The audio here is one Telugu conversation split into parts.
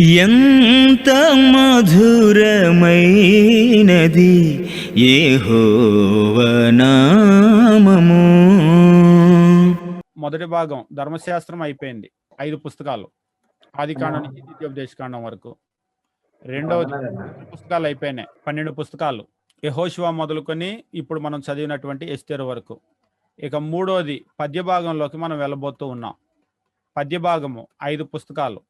ఎంత మధురమైనది ఏహోవనామము మొదటి భాగం ధర్మశాస్త్రం అయిపోయింది. ఐదు పుస్తకాలు. ఆది కాండం నుంచి ద్వితీయోపదేశకాండం వరకు. రెండవది పుస్తకాలు అయిపోయినాయి. పన్నెండు పుస్తకాలు. యహోశివ మొదలుకొని ఇప్పుడు మనం చదివినటువంటి ఎస్తేరు వరకు. ఇక మూడోది పద్య భాగంలోకి మనం వెళ్ళబోతూ ఉన్నాం. పద్య భాగము ఐదు పుస్తకాలు.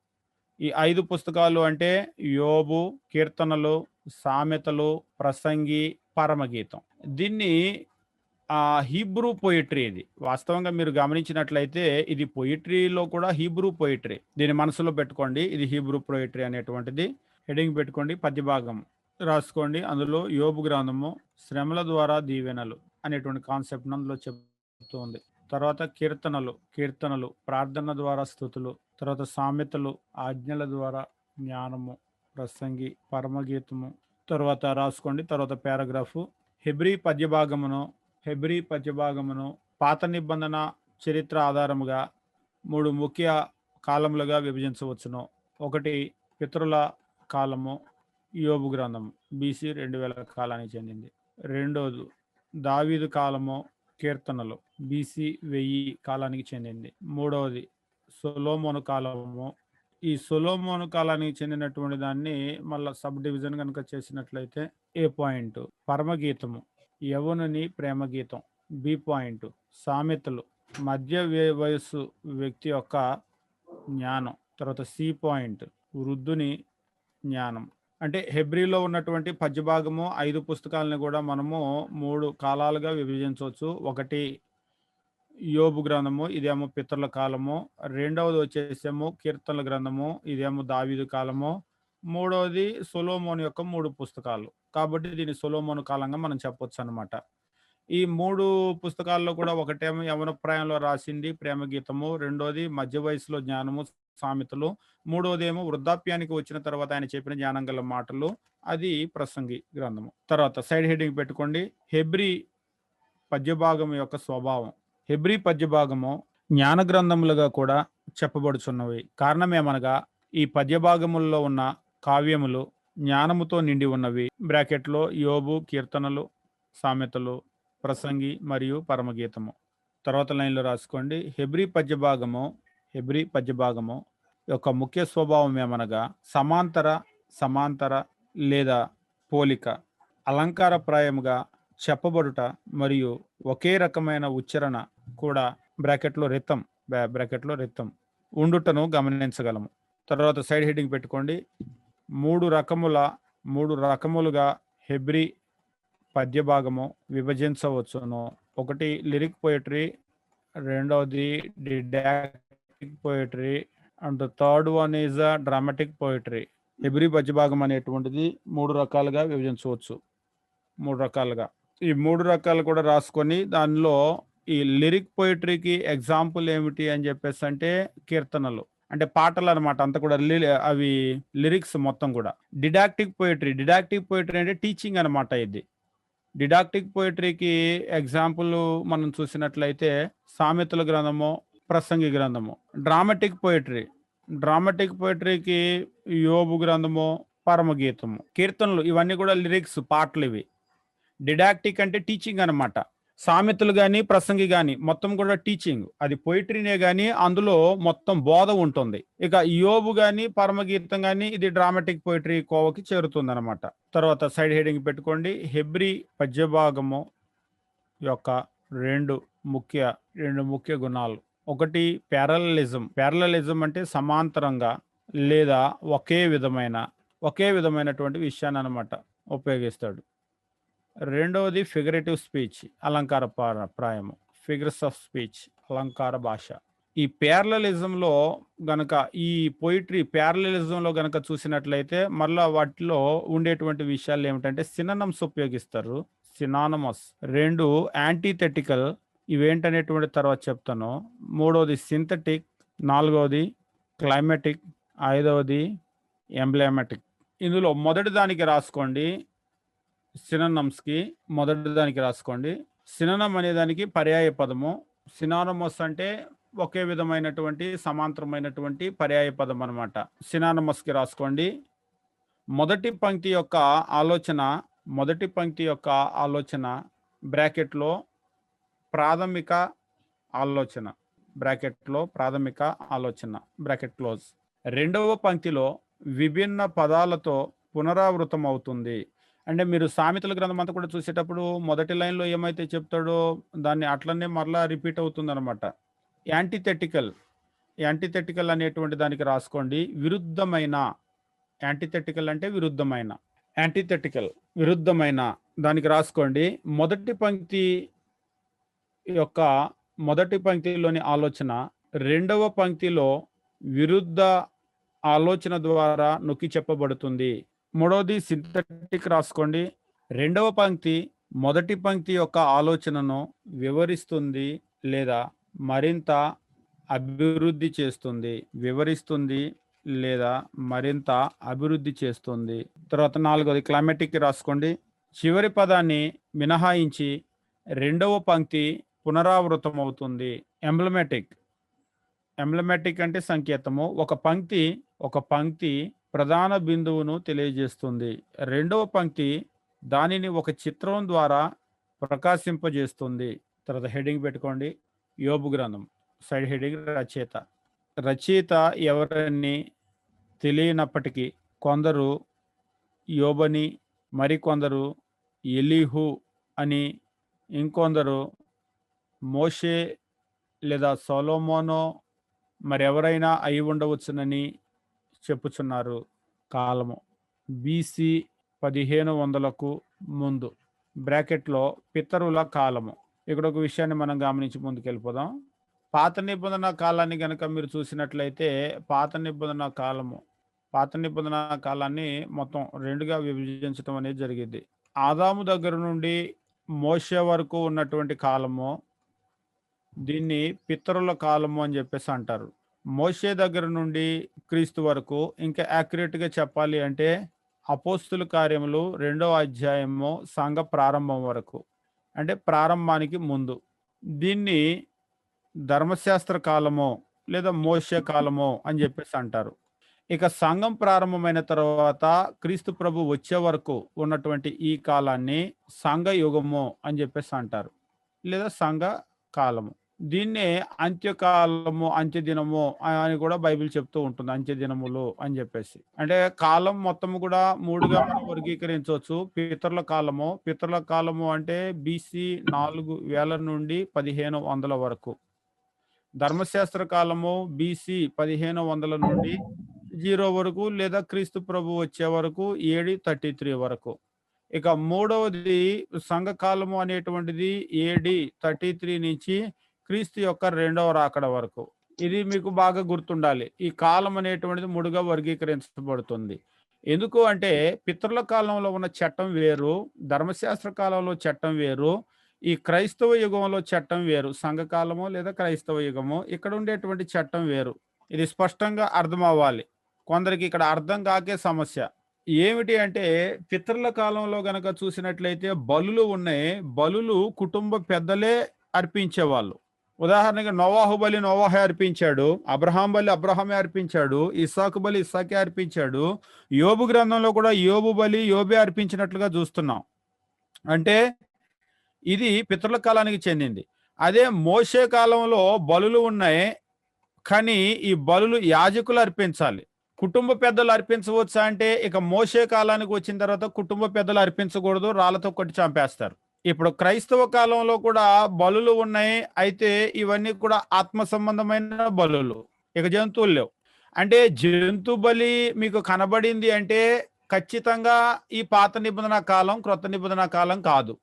ఈ ఐదు పుస్తకాలు అంటే యోబు కీర్తనలు సామెతలు ప్రసంగి పరమగీతం. దీన్ని ఆ హీబ్రూ పొయిట్రీ ఇది. వాస్తవంగా మీరు గమనించినట్లయితే ఇది పొయిట్రీలో కూడా హీబ్రూ పొయిట్రీ. దీన్ని మనసులో పెట్టుకోండి. ఇది హీబ్రూ పొయిట్రీ అనేటువంటిది. హెడింగ్ పెట్టుకోండి. పద్య భాగం రాసుకోండి. అందులో యోబు గ్రంథము శ్రమల ద్వారా దీవెనలు అనేటువంటి కాన్సెప్ట్ అందులో చెప్తుంది తర్వాత కీర్తనలు కీర్తనలు ప్రార్థన ద్వారా స్థుతులు తర్వాత సామెతలు ఆజ్ఞల ద్వారా జ్ఞానము ప్రసంగి పరమగీతము తర్వాత రాసుకోండి తర్వాత పారాగ్రాఫ్. హెబ్రీ పద్యభాగమును హెబ్రీ పద్యభాగమును పాత నిబంధన చరిత్ర ఆధారముగా మూడు ముఖ్య కాలములుగా విభజించవచ్చును. ఒకటి పితరుల కాలము యోబు గ్రంథము బీసీ రెండు వేల కాలానికి చెందింది. రెండోది దావీదు కాలము కీర్తనలు బీసీ వెయ్యి కాలానికి చెందింది. మూడవది సొలోమోను కాలము. ఈ సొలోమోను కాలానికి చెందినటువంటి దాన్ని మళ్ళా సబ్ డివిజన్ కనుక చేసినట్లయితే ఏ పాయింట్? పరమగీతము యవనుని ప్రేమ గీతం బి పాయింట్ సామెతలు మధ్య వయస్సు వ్యక్తి యొక్క జ్ఞానం. తర్వాత సి పాయింట్ వృద్ధుని జ్ఞానం. అంటే హెబ్రిలో ఉన్నటువంటి పద్యభాగము ఐదు పుస్తకాలను కూడా మనము మూడు కాలాలుగా విభజించవచ్చు. ఒకటి యోబు గ్రంథము ఇదేమో పితరుల కాలము. రెండవది వచ్చేసేమో కీర్తనల గ్రంథము ఇదేమో దావీదు కాలము. మూడవది సొలోమోన్ యొక్క మూడు పుస్తకాలు. కాబట్టి దీన్ని సొలోమోన్ కాలంగా మనం చెప్పొచ్చు అనమాట ఈ మూడు పుస్తకాల్లో కూడా ఒకటేమో యవనప్రాయంలో రాసింది ప్రేమ గీతము రెండోది మధ్య వయసులో జ్ఞానము సామెతలు మూడోదేమో ఏమో వృద్ధాప్యానికి వచ్చిన తర్వాత ఆయన చెప్పిన జ్ఞానం గల మాటలు అది ప్రసంగి గ్రంథము. తర్వాత సైడ్ హెడ్డింగ్ పెట్టుకోండి. హెబ్రి పద్యభాగం యొక్క స్వభావం. హెబ్రి పద్యభాగము జ్ఞాన గ్రంథములుగా కూడా చెప్పబడుచున్నవి. కారణమేమనగా ఈ పద్యభాగముల్లో ఉన్న కావ్యములు జ్ఞానముతో నిండి ఉన్నవి. బ్రాకెట్లో యోబు కీర్తనలు సామెతలు ప్రసంగి మరియు పరమగీతము. తర్వాత లైన్లో రాసుకోండి. హెబ్రి పద్యభాగము హెబ్రి పద్యభాగము యొక్క ముఖ్య స్వభావం ఏమనగా సమాంతర సమాంతర లేదా పోలిక అలంకారప్రాయముగా చెప్పబడుట మరియు ఒకే రకమైన ఉచ్చారణ కూడా బ్రాకెట్లో రితం బ్రాకెట్లో రితం ఉండుటను గమనించగలము. తర్వాత సైడ్ హెడ్డింగ్ పెట్టుకోండి. మూడు రకముల మూడు రకములుగా హెబ్రి పద్యభాగము విభజించవచ్చును. ఒకటి లిరిక్ పోయిటరీ రెండవది didactic poetry and third one is a dramatic poetry. Every పద్యభాగం అనేటువంటిది మూడు రకాలుగా విభజించవచ్చు. మూడు రకాలుగా. ఈ మూడు రకాలు కూడా రాసుకొని దానిలో ఈ లిరిక్ పోయిటరీకి ఎగ్జాంపుల్ ఏమిటి అని చెప్పేసి అంటే కీర్తనలు. అంటే పాటలు అనమాట అంత కూడా లి- అవి లిరిక్స్ మొత్తం కూడా. Didactic poetry. డిడాక్టిక్ పోయిటరీ అంటే టీచింగ్ అనమాట ఇది. డిడాక్టిక్ పోయిటరీకి ఎగ్జాంపుల్ మనం చూసినట్లయితే సామెతల గ్రంథము ప్రసంగి గ్రంథము. డ్రామాటిక్ పోయిటరీ డ్రామాటిక్ పోయిటరీకి యోబు గ్రంథము పరమగీతము. కీర్తనలు ఇవన్నీ కూడా లిరిక్స్ పాటలు ఇవి. డిడాక్టిక్ అంటే టీచింగ్ అనమాట సామెతలు కానీ ప్రసంగి కానీ మొత్తం కూడా టీచింగ్ అది పొయిటరీనే కానీ అందులో మొత్తం బోధ ఉంటుంది. ఇక యోబు కానీ పరమగీతం కానీ ఇది డ్రామాటిక్ పొయిటరీ కోవకి చేరుతుంది అనమాట తర్వాత సైడ్ హెడింగ్ పెట్టుకోండి. హెబ్రి పద్యభాగము యొక్క రెండు ముఖ్య రెండు ముఖ్య గుణాలు. ఒకటి ప్యారలలిజం ప్యారలలిజం అంటే సమాంతరంగా లేదా ఒకే విధమైన ఒకే విధమైనటువంటి విషయాన్ని అనమాట ఉపయోగిస్తాడు. రెండవది ఫిగరేటివ్ స్పీచ్ అలంకార ప్రాయము. ఫిగర్స్ ఆఫ్ స్పీచ్ అలంకార భాష. ఈ ప్యారలలిజంలో గనక ఈ పోయిటరీ ప్యారలలిజంలో గనక చూసినట్లయితే మళ్ళా వాటిలో ఉండేటువంటి విషయాలు ఏమిటంటే సిననమ్స్ ఉపయోగిస్తారు. సినానమస్ రెండు యాంటీథెటికల్ ఇవేంటనేటువంటి తర్వాత చెప్తాను. మూడవది సింథటిక్ నాలుగవది క్లైమాటిక్ ఐదవది ఎంబ్లెమాటిక్ ఇందులో మొదటి దానికి రాసుకోండి. సినానమ్స్కి మొదటి దానికి రాసుకోండి. సిననమ్ అనే దానికి పర్యాయ పదము. సినానమస్ అంటే ఒకే విధమైనటువంటి సమాంతరమైనటువంటి పర్యాయ పదం అనమాట సినానమస్కి రాసుకోండి. మొదటి పంక్తి యొక్క ఆలోచన మొదటి పంక్తి యొక్క ఆలోచన బ్రాకెట్లో ప్రాథమిక ఆలోచన. బ్రాకెట్లో ప్రాథమిక ఆలోచన. Bracket close. రెండవ పంక్తిలో విభిన్న పదాలతో పునరావృతం అవుతుంది అంటే మీరు సామెతల గ్రంథం అంతా కూడా చూసేటప్పుడు మొదటి లైన్లో ఏమైతే చెప్తాడో దాన్ని అట్లనే మరలా రిపీట్ అవుతుంది అనమాట యాంటీథెటికల్. యాంటీథెటికల్ అనేటువంటి దానికి రాసుకోండి. విరుద్ధమైన. యాంటీథెటికల్ అంటే విరుద్ధమైన. యాంటీథెటికల్. విరుద్ధమైన. దానికి రాసుకోండి. మొదటి పంక్తి యొక్క మొదటి పంక్తిలోని ఆలోచన రెండవ పంక్తిలో విరుద్ధ ఆలోచన ద్వారా నొక్కి చెప్పబడుతుంది. మూడవది సింథటిక్ రాసుకోండి. రెండవ పంక్తి మొదటి పంక్తి యొక్క ఆలోచనను వివరిస్తుంది లేదా మరింత అభివృద్ధి చేస్తుంది. వివరిస్తుంది లేదా మరింత అభివృద్ధి చేస్తుంది. తర్వాత నాలుగవది క్లైమాటిక్ రాసుకోండి. చివరి పదాన్ని మినహాయించి రెండవ పంక్తి పునరావృతం అవుతుంది ఎంబ్లమెటిక్ ఎంబ్లమెటిక్ అంటే సంకేతము. ఒక పంక్తి ఒక పంక్తి ప్రధాన బిందువును తెలియజేస్తుంది. రెండవ పంక్తి దానిని ఒక చిత్రం ద్వారా ప్రకాశింపజేస్తుంది. తర్వాత హెడింగ్ పెట్టుకోండి. యోబు గ్రంథం. సైడ్ హెడింగ్ రచయిత. రచయిత ఎవరని తెలియనప్పటికీ కొందరు యోబని మరికొందరు ఎలీహు అని ఇంకొందరు మోషే లేదా సోలోమోనో మరెవరైనా అయి ఉండవచ్చునని చెప్పుచున్నారు కాలము. బీసీ పదిహేను వందలకు ముందు. బ్రాకెట్లో పితరుల కాలము. ఇక్కడ ఒక విషయాన్ని మనం గమనించి ముందుకెళ్ళిపోదాం. పాత నిబంధన కాలాన్ని గనక మీరు చూసినట్లయితే పాత నిబంధన కాలము పాత నిబంధన కాలాన్ని మొత్తం రెండుగా విభజించడం అనేది జరిగింది. ఆదాము దగ్గర నుండి మోసే వరకు ఉన్నటువంటి కాలము దీన్ని పితరుల కాలము అని చెప్పేసి అంటారు. మోషే దగ్గర నుండి క్రీస్తు వరకు ఇంకా యాక్యురేట్గా చెప్పాలి అంటే అపోస్తుల కార్యములు రెండవ అధ్యాయము సంఘ ప్రారంభం వరకు అంటే ప్రారంభానికి ముందు. దీన్ని ధర్మశాస్త్ర కాలము లేదా మోసే కాలము అని చెప్పేసి అంటారు. ఇక సంఘం ప్రారంభమైన తర్వాత క్రీస్తు ప్రభు వచ్చే వరకు ఉన్నటువంటి ఈ కాలాన్ని సంఘ యుగము అని చెప్పేసి అంటారు లేదా సంఘ కాలము. దీన్నే అంత్యకాలము అంత్యదినము అని కూడా బైబిల్ చెప్తూ ఉంటుంది. అంత్యదినములు అని చెప్పేసి. అంటే కాలం మొత్తం కూడా మూడుగా మనం వర్గీకరించవచ్చు. పితరుల కాలము. పితరుల కాలము అంటే బీసీ నాలుగు వేల నుండి పదిహేను వందల వరకు. ధర్మశాస్త్ర కాలము బీసీ పదిహేను వందల నుండి జీరో వరకు లేదా క్రీస్తు ప్రభు వచ్చే వరకు ఏడి థర్టీ త్రీ వరకు. ఇక మూడవది సంఘకాలము అనేటువంటిది ఏడి థర్టీ త్రీ నుంచి క్రీస్తు యొక్క రెండవ రాకడ వరకు. ఇది మీకు బాగా గుర్తుండాలి. ఈ కాలం అనేటువంటిది మూడుగా వర్గీకరించబడుతుంది. ఎందుకు అంటే పితృల కాలంలో ఉన్న చట్టం వేరు ధర్మశాస్త్ర కాలంలో చట్టం వేరు ఈ క్రైస్తవ యుగంలో చట్టం వేరు సంఘకాలము లేదా క్రైస్తవ యుగము ఇక్కడ ఉండేటువంటి చట్టం వేరు. ఇది స్పష్టంగా అర్థం అవ్వాలి కొందరికి ఇక్కడ అర్థం కాకే సమస్య. ఏమిటి అంటే పితరుల కాలంలో గనక చూసినట్లయితే బలులు ఉన్నాయి. బలులు కుటుంబ పెద్దలే అర్పించేవాళ్ళు. ఉదాహరణగా నోవాహు బలి నోవాహే అర్పించాడు అబ్రహాం బలి అబ్రహామే అర్పించాడు ఇస్సాకు బలి ఇస్సాకే అర్పించాడు యోబు గ్రంథంలో కూడా యోబు బలి యోబే అర్పించినట్లుగా చూస్తున్నాం. అంటే ఇది పితరుల కాలానికి చెందింది. అదే మోసే కాలంలో బలులు ఉన్నాయి కానీ ఈ బలులు యాజకులు అర్పించాలి. కుటుంబ పెద్దలు అర్పించవచ్చా అంటే ఇక మోసే కాలానికి వచ్చిన తర్వాత కుటుంబ పెద్దలు అర్పించకూడదు రాళ్ళతో కొట్టి చంపేస్తారు. ఇప్పుడు క్రైస్తవ కాలంలో కూడా బలులు ఉన్నాయి. అయితే ఇవన్నీ కూడా ఆత్మ సంబంధమైన బలులు. ఇక జంతువులు లేవు. అంటే జంతు బలి మీకు కనబడింది అంటే ఖచ్చితంగా ఈ పాత నిబంధన కాలం క్రొత్త నిబంధన కాలం కాదు.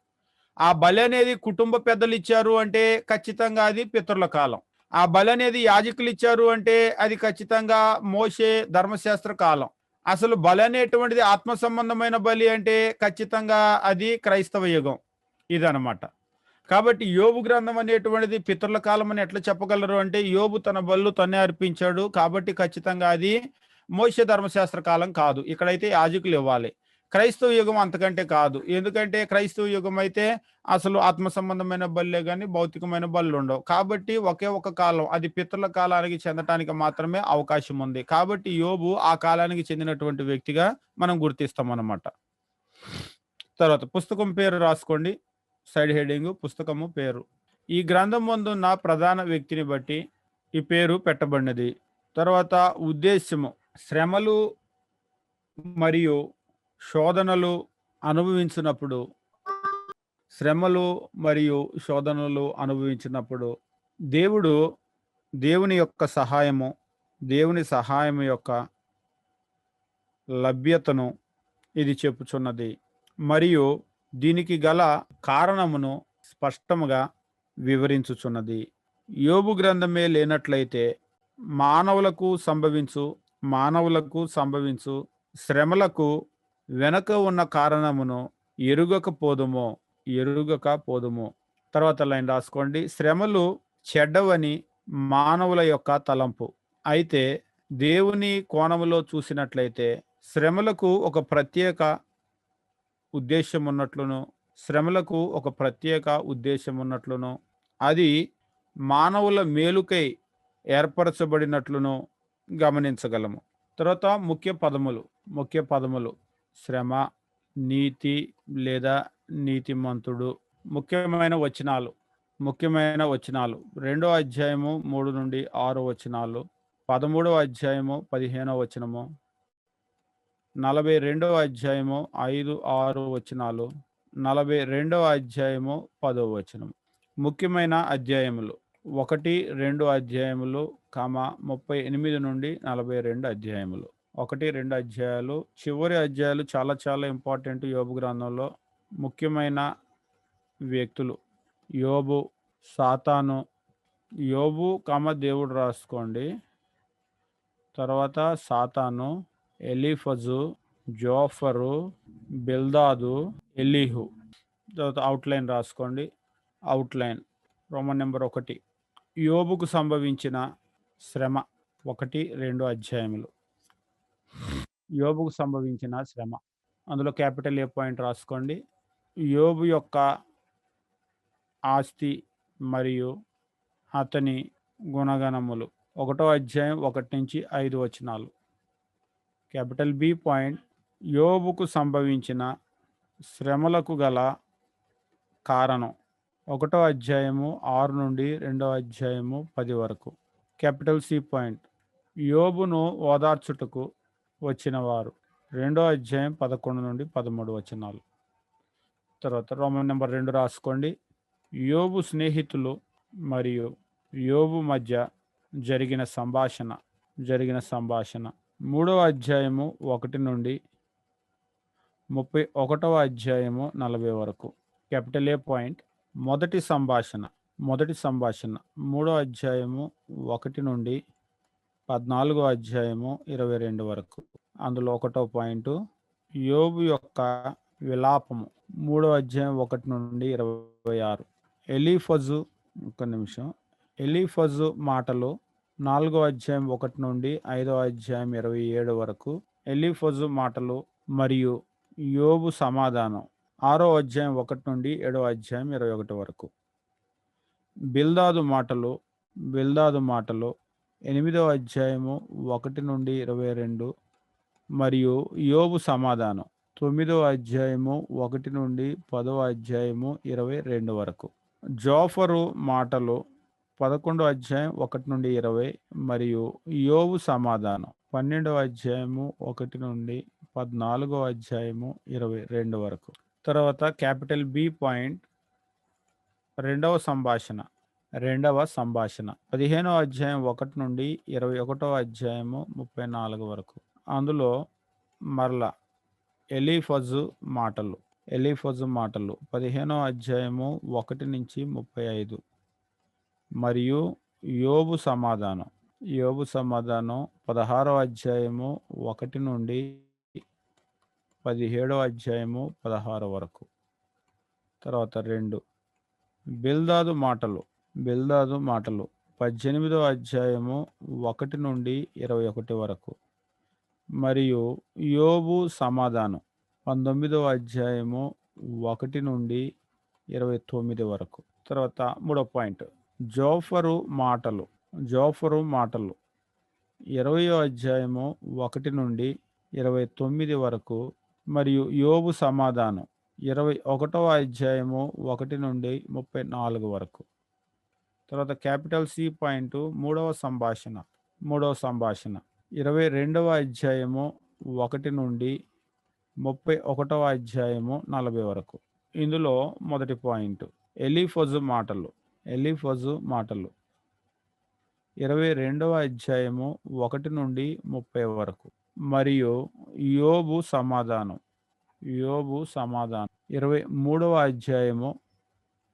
ఆ బలి అనేది కుటుంబ పెద్దలు ఇచ్చారు అంటే ఖచ్చితంగా అది పితరుల కాలం. ఆ బలి అనేది యాజకులు ఇచ్చారు అంటే అది ఖచ్చితంగా మోసే ధర్మశాస్త్ర కాలం. అసలు బలి అనేటువంటిది ఆత్మ సంబంధమైన బలి అంటే ఖచ్చితంగా అది క్రైస్తవ యుగం. ఇదనమాట కాబట్టి యోబు గ్రంథం అనేటువంటిది పితరుల కాలం అని ఎట్లా చెప్పగలరు అంటే యోబు తన బళ్ళు తనే అర్పించాడు కాబట్టి ఖచ్చితంగా అది మోస ధర్మశాస్త్ర కాలం కాదు. ఇక్కడైతే యాజకులు ఇవ్వాలి. క్రైస్తవ యుగం అంతకంటే కాదు. ఎందుకంటే క్రైస్తవ యుగం అయితే అసలు ఆత్మ సంబంధమైన బల్లే కానీ భౌతికమైన బళ్ళు ఉండవు. కాబట్టి ఒకే ఒక కాలం అది పితృల కాలానికి చెందటానికి మాత్రమే అవకాశం ఉంది. కాబట్టి యోబు ఆ కాలానికి చెందినటువంటి వ్యక్తిగా మనం గుర్తిస్తాం అన్నమాట తర్వాత పుస్తకం పేరు రాసుకోండి. సైడ్ హెడింగ్ పుస్తకము పేరు. ఈ గ్రంథం ముందున్న ప్రధాన వ్యక్తిని బట్టి ఈ పేరు పెట్టబడినది. తర్వాత ఉద్దేశ్యము శ్రమలు మరియు శోధనలు అనుభవించినప్పుడు శ్రమలు మరియు శోధనలు అనుభవించినప్పుడు దేవుడు దేవుని యొక్క సహాయము దేవుని సహాయం యొక్క లభ్యతను ఇది చెప్పుచున్నది. మరియు దీనికి గల కారణమును స్పష్టముగా వివరించుచున్నది. యోబు గ్రంథమే లేనట్లయితే మానవులకు సంభవించు మానవులకు సంభవించు శ్రమలకు వెనక ఉన్న కారణమును ఎరుగకపోదుమో ఎరుగక పోదుము. తర్వాత లైన్ రాసుకోండి. శ్రమలు చెడ్డవని మానవుల యొక్క తలంపు. అయితే దేవుని కోణములో చూసినట్లయితే శ్రమలకు ఒక ప్రత్యేక ఉద్దేశం ఉన్నట్లును శ్రమలకు ఒక ప్రత్యేక ఉద్దేశం ఉన్నట్లును అది మానవుల మేలుకై ఏర్పరచబడినట్లును గమనించగలము. తర్వాత ముఖ్య పదములు ముఖ్య పదములు శ్రమ నీతి లేదా నీతిమంతుడు ముఖ్యమైన వచనాలు ముఖ్యమైన వచనాలు. రెండో అధ్యాయము మూడు నుండి ఆరు వచనాలు పదమూడవ అధ్యాయము పదిహేనవ వచనము నలభై రెండవ అధ్యాయము ఐదు ఆరు వచనాలు నలభై రెండవ అధ్యాయము పదో వచనం. ముఖ్యమైన అధ్యాయములు. ఒకటి రెండు అధ్యాయములు కామ ముప్పై ఎనిమిది నుండి నలభై రెండు అధ్యాయములు. ఒకటి రెండు అధ్యాయాలు. చివరి అధ్యాయాలు చాలా చాలా ఇంపార్టెంట్ యోబు గ్రంథంలో. ముఖ్యమైన వ్యక్తులు. యోబు సాతాను. యోబు కామ దేవుడు రాసుకోండి. తర్వాత సాతాను. Eliphaz Zophar Bildad Elihu. తర్వాత అవుట్లైన్ రాసుకోండి. అవుట్లైన్ రోమన్ నెంబర్ ఒకటి. యోబుకు సంభవించిన శ్రమ ఒకటి రెండు అధ్యాయములు. యోబుకు సంభవించిన శ్రమ. అందులో క్యాపిటల్ ఏ పాయింట్ రాసుకోండి. యోబు యొక్క ఆస్తి మరియు అతని గుణగణములు. ఒకటో అధ్యాయం ఒకటి నుంచి ఐదు వచనాలు. క్యాపిటల్ బి పాయింట్ యోబుకు సంభవించిన శ్రమలకు గల కారణం. ఒకటో అధ్యాయము ఆరు నుండి రెండో అధ్యాయము పది వరకు. క్యాపిటల్ సి పాయింట్ యోబును ఓదార్చుటకు వచ్చిన వారు రెండో అధ్యాయం పదకొండు నుండి పదమూడు వచనాలు. తర్వాత రోమన్ నెంబర్ రెండు రాసుకోండి. యోబు స్నేహితులు మరియు యోబు మధ్య జరిగిన సంభాషణ జరిగిన సంభాషణ. మూడవ అధ్యాయము ఒకటి నుండి ముప్పై ఒకటవ అధ్యాయము నలభై వరకు. Capital A point. మొదటి సంభాషణ. మొదటి సంభాషణ. మూడో అధ్యాయము ఒకటి నుండి పద్నాలుగో అధ్యాయము ఇరవై రెండు వరకు. అందులో ఒకటో పాయింట్ యోబు యొక్క విలాపము. మూడో అధ్యాయం ఒకటి నుండి ఇరవై ఆరు. ఎలీఫజు ఒక నిమిషం. ఎలీఫజు మాటలు నాలుగో అధ్యాయం ఒకటి నుండి ఐదో అధ్యాయం ఇరవై ఏడు వరకు ఎలిఫజు మాటలు మరియు యోబు సమాధానం. ఆరో అధ్యాయం ఒకటి నుండి ఏడో అధ్యాయం ఇరవై ఒకటి వరకు. బిల్దాదు మాటలు బిల్దాదు మాటలు ఎనిమిదో అధ్యాయము ఒకటి నుండి ఇరవై రెండు మరియు యోబు సమాధానం తొమ్మిదో అధ్యాయము ఒకటి నుండి పదో అధ్యాయము ఇరవై రెండు వరకు. జోఫరు మాటలు పదకొండో అధ్యాయం ఒకటి నుండి ఇరవై మరియు యోవు సమాధానం. పన్నెండవ అధ్యాయము ఒకటి నుండి పద్నాలుగో అధ్యాయము ఇరవై రెండు వరకు. తర్వాత క్యాపిటల్ బి పాయింట్ రెండవ సంభాషణ రెండవ సంభాషణ. పదిహేనవ అధ్యాయం ఒకటి నుండి ఇరవై ఒకటవ అధ్యాయము ముప్పై నాలుగు వరకు. అందులో మరల ఎలీఫజు మాటలు ఎలీఫజు మాటలు. పదిహేనవ అధ్యాయము ఒకటి నుంచి ముప్పై ఐదు. మరియు యోబు సమాధానం. యోబు సమాధానం పదహారవ అధ్యాయము ఒకటి నుండి పదిహేడవ అధ్యాయము పదహారు వరకు. తర్వాత రెండు. బిల్దాదు మాటలు. బిల్దాదు మాటలు. పద్దెనిమిదవ అధ్యాయము ఒకటి నుండి ఇరవై ఒకటి వరకు. మరియు యోబు సమాధానం. పంతొమ్మిదవ అధ్యాయము ఒకటి నుండి ఇరవై తొమ్మిది వరకు. తర్వాత మూడో పాయింట్. జోఫరు మాటలు జోఫరు మాటలు. ఇరవయో అధ్యాయము ఒకటి నుండి ఇరవై తొమ్మిది వరకు మరియు యోబు సమాధానం ఇరవై ఒకటవ అధ్యాయము ఒకటి నుండి ముప్పై నాలుగు వరకు. తర్వాత క్యాపిటల్ సి పాయింట్ మూడవ సంభాషణ మూడవ సంభాషణ. ఇరవై రెండవ అధ్యాయము ఒకటి నుండి ముప్పై ఒకటవ అధ్యాయము నలభై వరకు. ఇందులో మొదటి పాయింట్ ఎలీఫజు మాటలు. ఎలిఫజు మాటలు. ఇరవై రెండవ అధ్యాయము ఒకటి నుండి ముప్పై వరకు. మరియు యోబు సమాధానం. యోబు సమాధానం. ఇరవై మూడవ అధ్యాయము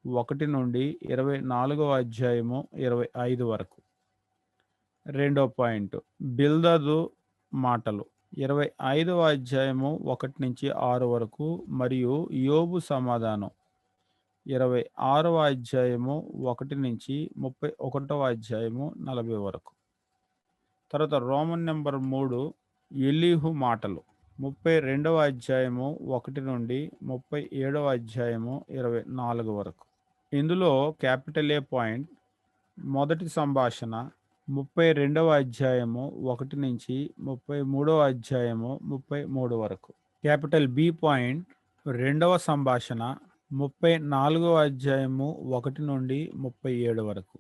ఒకటి నుండి ఇరవై నాలుగవ అధ్యాయము ఇరవై ఐదు వరకు. రెండో పాయింట్. బిల్దదు మాటలు. ఇరవై ఐదవ అధ్యాయము ఒకటి నుంచి ఆరు వరకు. మరియు యోబు సమాధానం. ఇరవై ఆరవ అధ్యాయము ఒకటి నుంచి ముప్పై ఒకటవ అధ్యాయము నలభై వరకు. తర్వాత రోమన్ నెంబర్ మూడు ఎలీహు మాటలు. ముప్పై రెండవ అధ్యాయము ఒకటి నుండి ముప్పై ఏడవ అధ్యాయము ఇరవై నాలుగు వరకు. ఇందులో క్యాపిటల్ ఏ పాయింట్? మొదటి సంభాషణ ముప్పై రెండవ అధ్యాయము ఒకటి నుంచి ముప్పై మూడవ అధ్యాయము ముప్పై మూడు వరకు. క్యాపిటల్ బి పాయింట్ రెండవ సంభాషణ ముప్పై నాలుగవ అధ్యాయము ఒకటి నుండి ముప్పై ఏడు వరకు.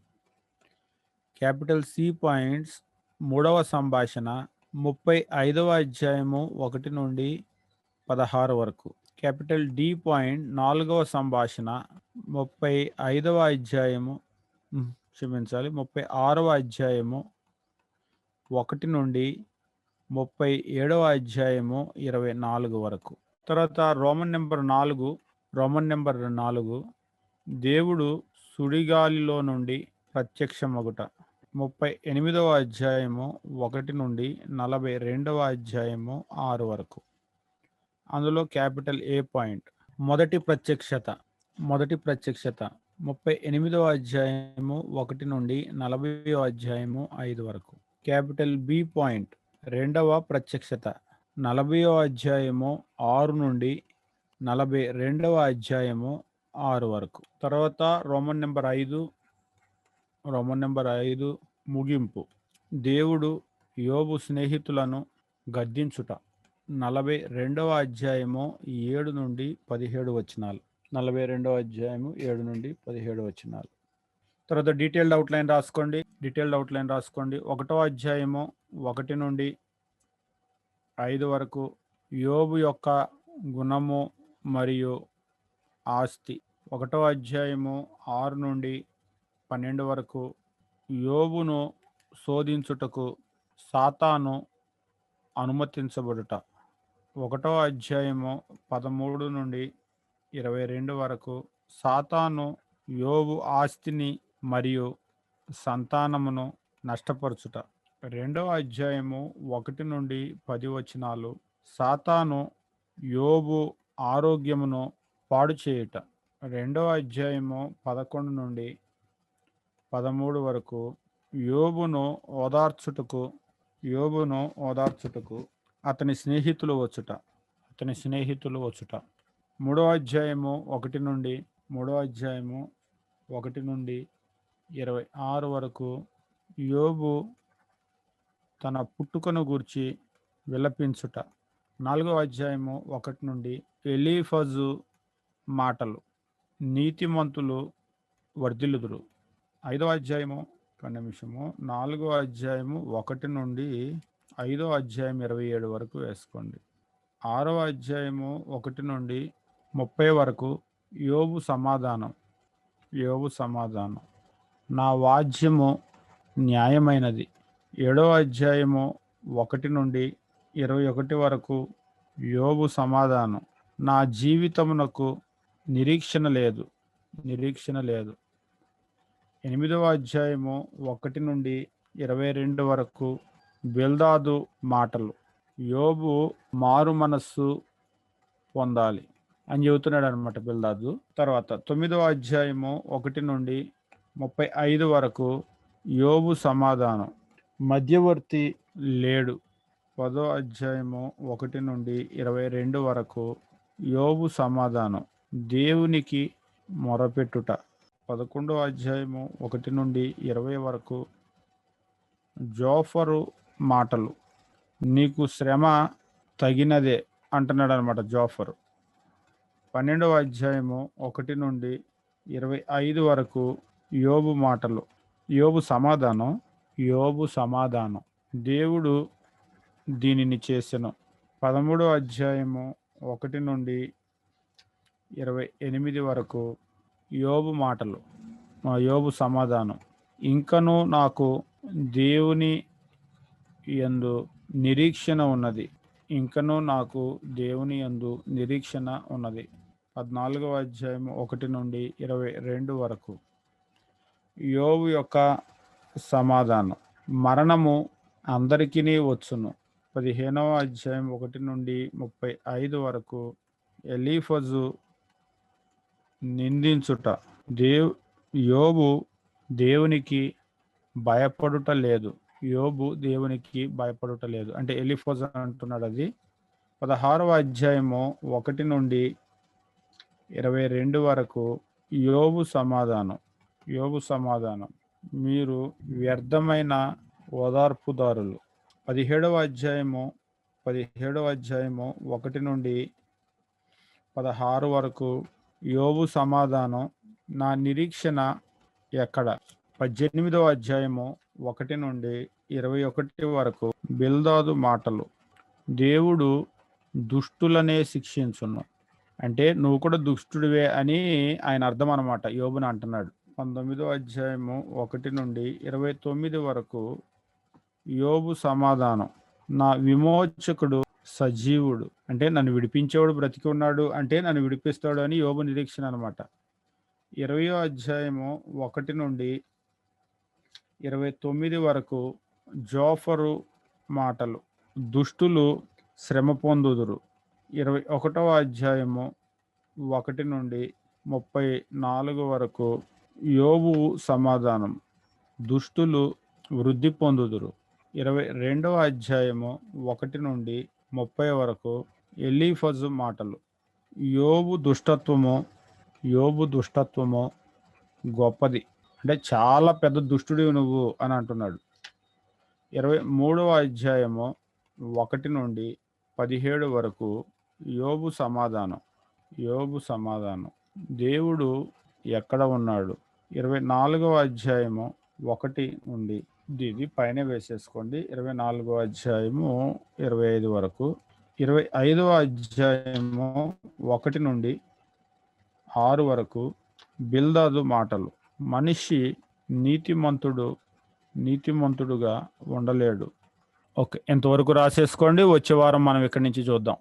క్యాపిటల్ సి పాయింట్స్ మూడవ సంభాషణ ముప్పై ఐదవ అధ్యాయము ఒకటి నుండి పదహారు వరకు. క్యాపిటల్ డి పాయింట్ నాలుగవ సంభాషణ ముప్పై ఐదవ అధ్యాయము క్షమించాలి ముప్పై ఆరవ అధ్యాయము ఒకటి నుండి ముప్పై ఏడవ అధ్యాయము ఇరవై నాలుగు వరకు. తర్వాత రోమన్ నెంబర్ నాలుగు రోమన్ నెంబర్ నాలుగు. దేవుడు సుడిగాలిలో నుండి ప్రత్యక్షమగుట. ముప్పై ఎనిమిదవ అధ్యాయము ఒకటి నుండి నలభై రెండవ అధ్యాయము ఆరు వరకు. అందులో క్యాపిటల్ ఏ పాయింట్? మొదటి ప్రత్యక్షత. మొదటి ప్రత్యక్షత. ముప్పై ఎనిమిదవ అధ్యాయము ఒకటి నుండి నలభై అధ్యాయము ఐదు వరకు. Capital B point. రెండవ ప్రత్యక్షత. నలభైవ అధ్యాయము ఆరు నుండి నలభై రెండవ అధ్యాయము ఆరు వరకు. తర్వాత రోమన్ నెంబర్ ఐదు రోమన్ నెంబర్ ఐదు ముగింపు. దేవుడు యోబు స్నేహితులను గద్దించుట. నలభై రెండవ అధ్యాయము ఏడు నుండి పదిహేడు వచనాలు. నలభై రెండవ అధ్యాయము ఏడు నుండి పదిహేడు వచనాలు. తర్వాత డీటెయిల్డ్ అవుట్లైన్ రాసుకోండి. డీటెయిల్డ్ అవుట్లైన్ రాసుకోండి. ఒకటో అధ్యాయము ఒకటి నుండి ఐదు వరకు యోబు యొక్క గుణము మరియు ఆస్తి. ఒకటో అధ్యాయము ఆరు నుండి పన్నెండు వరకు యోబును శోధించుటకు సాతాను అనుమతించబడుట. ఒకటో అధ్యాయము పదమూడు నుండి ఇరవై రెండు వరకు సాతాను యోబు ఆస్తిని మరియు సంతానమును నష్టపరచుట. రెండవ అధ్యాయము ఒకటి నుండి పది వచనాలు. సాతాను యోబు ఆరోగ్యమును పాడు చేయుట. రెండవ అధ్యాయము పదకొండు నుండి పదమూడు వరకు యోబును ఓదార్చుటకు యోబును ఓదార్చుటకు అతని స్నేహితులు వచ్చుట అతని స్నేహితులు వచ్చుట. మూడో అధ్యాయము ఒకటి నుండి మూడో అధ్యాయము ఒకటి నుండి ఇరవై ఆరు వరకు యోబు తన పుట్టుకను గూర్చి విలపించుట. నాలుగో అధ్యాయము ఒకటి నుండి ఎలీఫజు మాటలు నీతిమంతులు వర్ధిల్లుదురు. ఐదో అధ్యాయము ఒక నిమిషము నాలుగో అధ్యాయము ఒకటి నుండి ఐదో అధ్యాయం ఇరవై ఏడు వరకు వేసుకోండి. ఆరో అధ్యాయము ఒకటి నుండి ముప్పై వరకు యోబు సమాధానం యోబు సమాధానం. నా వాద్యము న్యాయమైనది. ఏడో అధ్యాయము ఒకటి నుండి ఇరవై ఒకటి వరకు యోబు సమాధానం. నా జీవితమునకు నిరీక్షణ లేదు. నిరీక్షణ లేదు. ఎనిమిదవ అధ్యాయము ఒకటి నుండి ఇరవై రెండు వరకు బిల్దాదు మాటలు. యోబు మారు మనస్సు పొందాలి అని చెబుతున్నాడు అనమాట బిల్దాదు. తర్వాత తొమ్మిదవ అధ్యాయము ఒకటి నుండి ముప్పై ఐదు వరకు యోబు సమాధానం. మధ్యవర్తి లేడు. పదో అధ్యాయము ఒకటి నుండి ఇరవై రెండు వరకు యోబు సమాధానం దేవునికి మొరపెట్టుట. పదకొండో అధ్యాయము ఒకటి నుండి ఇరవై వరకు జోఫరు మాటలు నీకు శ్రమ తగినదే అంటున్నాడు అనమాట జోఫరు. పన్నెండవ అధ్యాయము ఒకటి నుండి ఇరవై ఐదు వరకు యోబు మాటలు యోబు సమాధానం యోబు సమాధానం దేవుడు దీనిని చేసెను. పదమూడో అధ్యాయము ఒకటి నుండి ఇరవై ఎనిమిది వరకు యోబు మాటలు మా యోబు సమాధానం. ఇంకను నాకు దేవుని యందు నిరీక్షణ ఉన్నది. ఇంకను నాకు దేవుని యందు నిరీక్షణ ఉన్నది. పద్నాలుగవ అధ్యాయం ఒకటి నుండి ఇరవై రెండు వరకు యోబు యొక్క సమాధానం. మరణము అందరికీ వచ్చును. పదిహేనవ అధ్యాయం ఒకటి నుండి ముప్పై ఐదు వరకు ఎలీఫజు నిందించుట. దేవ్ యోబు దేవునికి భయపడుట లేదు. యోబు దేవునికి భయపడుట లేదు. అంటే ఎలిఫోజ్ అంటున్నాడు అది. పదహారవ అధ్యాయము ఒకటి నుండి ఇరవై రెండు వరకు యోబు సమాధానం. యోబు సమాధానం. మీరు వ్యర్థమైన ఓదార్పుదారులు. పదిహేడవ అధ్యాయము పదిహేడవ అధ్యాయము ఒకటి నుండి పదహారు వరకు యోబు సమాధానం నా నిరీక్షణ ఎక్కడ? పద్దెనిమిదవ అధ్యాయము ఒకటి నుండి ఇరవై ఒకటి వరకు బిల్దాదు మాటలు. దేవుడు దుష్టులనే శిక్షించును. అంటే నువ్వు కూడా దుష్టుడివే అని ఆయన అర్థం అనమాట యోబుని అంటున్నాడు. పంతొమ్మిదో అధ్యాయము ఒకటి నుండి ఇరవై తొమ్మిది వరకు యోబు సమాధానం. నా విమోచకుడు సజీవుడు. అంటే నన్ను విడిపించేవాడు బ్రతికి ఉన్నాడు అంటే నన్ను విడిపిస్తాడు అని యోబు నిరీక్షణ అనమాట ఇరవయో అధ్యాయము ఒకటి నుండి ఇరవై తొమ్మిది వరకు జోఫరు మాటలు. దుష్టులు శ్రమ పొందుదురు. ఇరవై ఒకటవ అధ్యాయము ఒకటి నుండి ముప్పై నాలుగు వరకు యోబు సమాధానం. దుష్టులు వృద్ధి పొందుదురు. ఇరవై రెండవ అధ్యాయము ఒకటి నుండి ముప్పై వరకు ఎలీఫజు మాటలు. యోబు దుష్టత్వము యోబు దుష్టత్వము గొప్పది. అంటే చాలా పెద్ద దుష్టుడివి నువ్వు అని అంటున్నాడు. ఇరవై మూడవ అధ్యాయము ఒకటి నుండి పదిహేడు వరకు యోబు సమాధానం యోబు సమాధానం. దేవుడు ఎక్కడ ఉన్నాడు? ఇరవై నాలుగవ అధ్యాయము ఒకటి నుండి ఇది పైన వేసేసుకోండి. ఇరవై నాలుగో అధ్యాయము ఇరవై ఐదు వరకు. ఇరవై ఐదవ అధ్యాయము ఒకటి నుండి ఆరు వరకు బిల్దాదు మాటలు. మనిషి నీతిమంతుడు నీతిమంతుడుగా ఉండలేడు. ఓకే ఎంతవరకు రాసేసుకోండి? వచ్చే వారం మనం ఇక్కడి నుంచి చూద్దాం.